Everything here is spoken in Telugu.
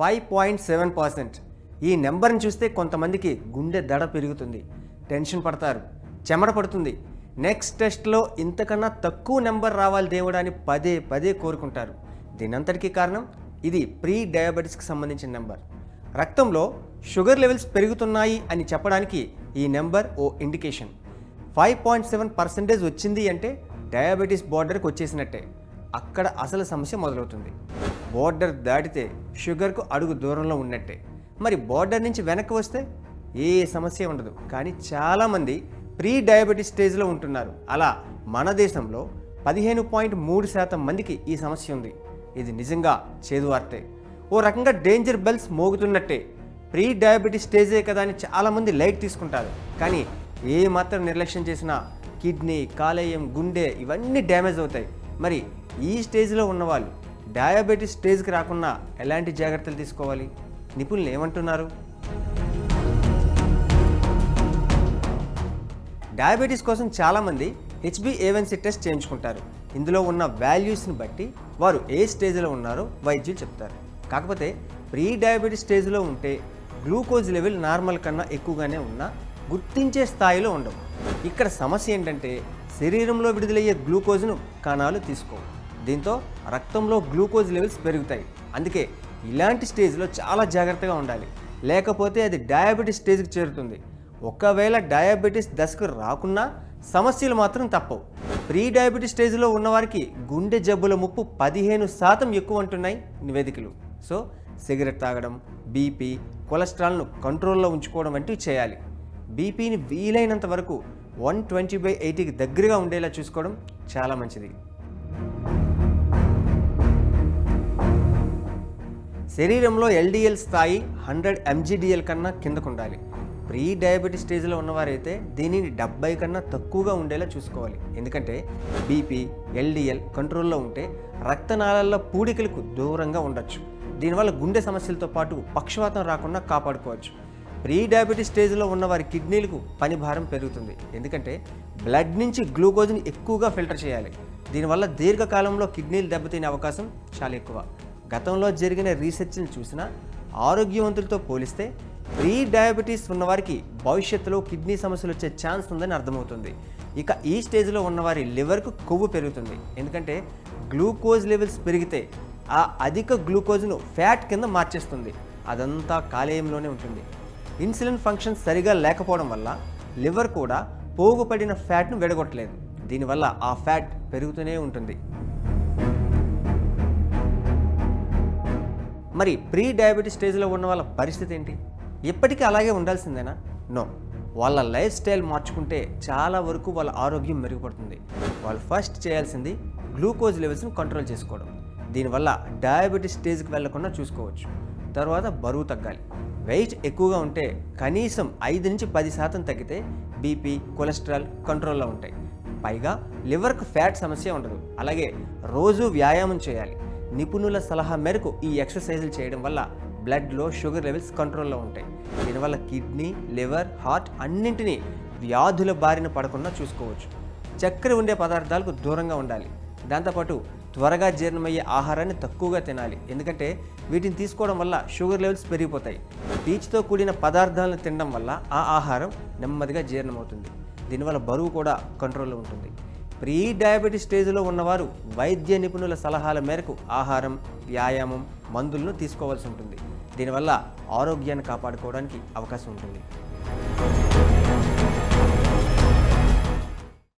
Five point seven percent. ఈ నెంబర్ని చూస్తే కొంతమందికి గుండె దడ పెరుగుతుంది. టెన్షన్ పడతారు. చెమట పడుతుంది. నెక్స్ట్ టెస్ట్లో ఇంతకన్నా తక్కువ నెంబర్ రావాలి దేవుడని పదే పదే కోరుకుంటారు. దీనంతటికీ కారణం ఇది ప్రీ డయాబెటిస్కి సంబంధించిన నెంబర్. రక్తంలో షుగర్ లెవెల్స్ పెరుగుతున్నాయి అని చెప్పడానికి ఈ నెంబర్ ఓ indication. Five point seven percentage వచ్చింది అంటే డయాబెటీస్ బార్డర్కి వచ్చేసినట్టే. అక్కడ అసలు సమస్య మొదలవుతుంది. బోర్డర్ దాటితే షుగర్కు అడుగు దూరంలో ఉన్నట్టే. మరి బోర్డర్ నుంచి వెనక్కి వస్తే ఏ సమస్య ఉండదు. కానీ చాలామంది ప్రీ డయాబెటీస్ స్టేజ్లో ఉంటున్నారు. అలా మన దేశంలో పదిహేను పాయింట్ మూడు శాతం మందికి ఈ సమస్య ఉంది. ఇది నిజంగా చేదు వార్తే. ఓ రకంగా డేంజర్ బెల్స్ మోగుతున్నట్టే. ప్రీ డయాబెటీస్ స్టేజే కదా అని చాలామంది లైట్ తీసుకుంటారు. కానీ ఏ మాత్రం నిర్లక్ష్యం చేసినా కిడ్నీ కాలేయం గుండె ఇవన్నీ డ్యామేజ్ అవుతాయి. మరి ఈ స్టేజ్లో ఉన్నవాళ్ళు డయాబెటీస్ స్టేజ్కి రాకుండా ఎలాంటి జాగ్రత్తలు తీసుకోవాలి? నిపుణులు ఏమంటున్నారు? డయాబెటీస్ కోసం చాలామంది హెచ్బిఏవన్సీ టెస్ట్ చేయించుకుంటారు. ఇందులో ఉన్న వాల్యూస్ని బట్టి వారు ఏ స్టేజ్లో ఉన్నారో వైద్యులు చెప్తారు. కాకపోతే ప్రీ డయాబెటీస్ స్టేజ్లో ఉంటే గ్లూకోజ్ లెవెల్ నార్మల్ కన్నా ఎక్కువగానే ఉన్నా గుర్తించే స్థాయిలో ఉండవు. ఇక్కడ సమస్య ఏంటంటే శరీరంలో విడుదలయ్యే గ్లూకోజ్ను కణాలు తీసుకోవు. దీంతో రక్తంలో గ్లూకోజ్ లెవెల్స్ పెరుగుతాయి. అందుకే ఇలాంటి స్టేజ్లో చాలా జాగ్రత్తగా ఉండాలి. లేకపోతే అది డయాబెటీస్ స్టేజ్కి చేరుతుంది. ఒకవేళ డయాబెటీస్ దశకు రాకున్నా సమస్యలు మాత్రం తప్పవు. ప్రీ డయాబెటీస్ స్టేజ్లో ఉన్నవారికి గుండె జబ్బుల ముప్పు పదిహేను శాతం ఎక్కువ అంటున్నాయి నివేదికలు. సో సిగరెట్ తాగడం బీపీ కొలెస్ట్రాల్ను కంట్రోల్లో ఉంచుకోవడం వంటివి చేయాలి. బీపీని వీలైనంత వరకు వన్ ట్వంటీ బై ఎయిటీకి దగ్గరగా ఉండేలా చూసుకోవడం చాలా మంచిది. శరీరంలో ఎల్డిఎల్ స్థాయి హండ్రెడ్ ఎంజీడిఎల్ కన్నా కిందకు ఉండాలి ప్రీ డయాబెటీస్ స్టేజ్లో ఉన్నవారైతే దీనిని డెబ్బై కన్నా తక్కువగా ఉండేలా చూసుకోవాలి. ఎందుకంటే బీపీ ఎల్డిఎల్ కంట్రోల్లో ఉంటే రక్తనాళాల్లో పూడికలకు దూరంగా ఉండొచ్చు. దీనివల్ల గుండె సమస్యలతో పాటు పక్షవాతం రాకుండా కాపాడుకోవచ్చు. ప్రీ డయాబెటీస్ స్టేజ్లో ఉన్న వారి కిడ్నీలకు పని భారం పెరుగుతుంది. ఎందుకంటే బ్లడ్ నుంచి గ్లూకోజ్ని ఎక్కువగా ఫిల్టర్ చేయాలి. దీనివల్ల దీర్ఘకాలంలో కిడ్నీలు దెబ్బతినే అవకాశం చాలా ఎక్కువ. గతంలో జరిగిన రీసెర్చ్ని చూసినా ఆరోగ్యవంతులతో పోలిస్తే ప్రీ డయాబెటీస్ ఉన్నవారికి భవిష్యత్తులో కిడ్నీ సమస్యలు వచ్చే ఛాన్స్ ఉందని అర్థమవుతుంది. ఇక ఈ స్టేజ్లో ఉన్నవారి లివర్కు కొవ్వు పెరుగుతుంది. ఎందుకంటే గ్లూకోజ్ లెవెల్స్ పెరిగితే ఆ అధిక గ్లూకోజ్ను ఫ్యాట్ కింద మార్చేస్తుంది. అదంతా కాలేయంలోనే ఉంటుంది. ఇన్సులిన్ ఫంక్షన్ సరిగా లేకపోవడం వల్ల లివర్ కూడా పోగుపడిన ఫ్యాట్ను విడగొట్టలేదు. దీనివల్ల ఆ ఫ్యాట్ పెరుగుతూనే ఉంటుంది. మరి ప్రీ డయాబెటీస్ స్టేజ్లో ఉన్న వాళ్ళ పరిస్థితి ఏంటి? ఇప్పటికీ అలాగే ఉండాల్సిందేనా? నో. వాళ్ళ లైఫ్ స్టైల్ మార్చుకుంటే చాలా వరకు వాళ్ళ ఆరోగ్యం మెరుగుపడుతుంది. వాళ్ళు ఫస్ట్ చేయాల్సింది గ్లూకోజ్ లెవెల్స్ని కంట్రోల్ చేసుకోవడం. దీనివల్ల డయాబెటీస్ స్టేజ్కి వెళ్ళకుండా చూసుకోవచ్చు. తర్వాత బరువు తగ్గాలి. వెయిట్ ఎక్కువగా ఉంటే కనీసం ఐదు నుంచి పది శాతం తగ్గితే బీపీ కొలెస్ట్రాల్ కంట్రోల్లో ఉంటాయి. పైగా లివర్కు ఫ్యాట్ సమస్య ఉండదు. అలాగే రోజు వ్యాయామం చేయాలి. నిపుణుల సలహా మేరకు ఈ ఎక్సర్సైజులు చేయడం వల్ల బ్లడ్లో షుగర్ లెవెల్స్ కంట్రోల్లో ఉంటాయి. దీనివల్ల కిడ్నీ లివర్ హార్ట్ అన్నింటినీ వ్యాధుల బారిన పడకుండా చూసుకోవచ్చు. చక్కెర ఉండే పదార్థాలకు దూరంగా ఉండాలి. దాంతోపాటు త్వరగా జీర్ణమయ్యే ఆహారాన్ని తక్కువగా తినాలి. ఎందుకంటే వీటిని తీసుకోవడం వల్ల షుగర్ లెవెల్స్ పెరిగిపోతాయి. పీచుతో కూడిన పదార్థాలను తినడం వల్ల ఆ ఆహారం నెమ్మదిగా జీర్ణమవుతుంది. దీనివల్ల బరువు కూడా కంట్రోల్లో ఉంటుంది. ప్రీ డయాబెటీస్ స్టేజ్లో ఉన్నవారు వైద్య నిపుణుల సలహాల మేరకు ఆహారం వ్యాయామం మందులను తీసుకోవాల్సి ఉంటుంది. దీనివల్ల ఆరోగ్యాన్ని కాపాడుకోవడానికి అవకాశం ఉంటుంది.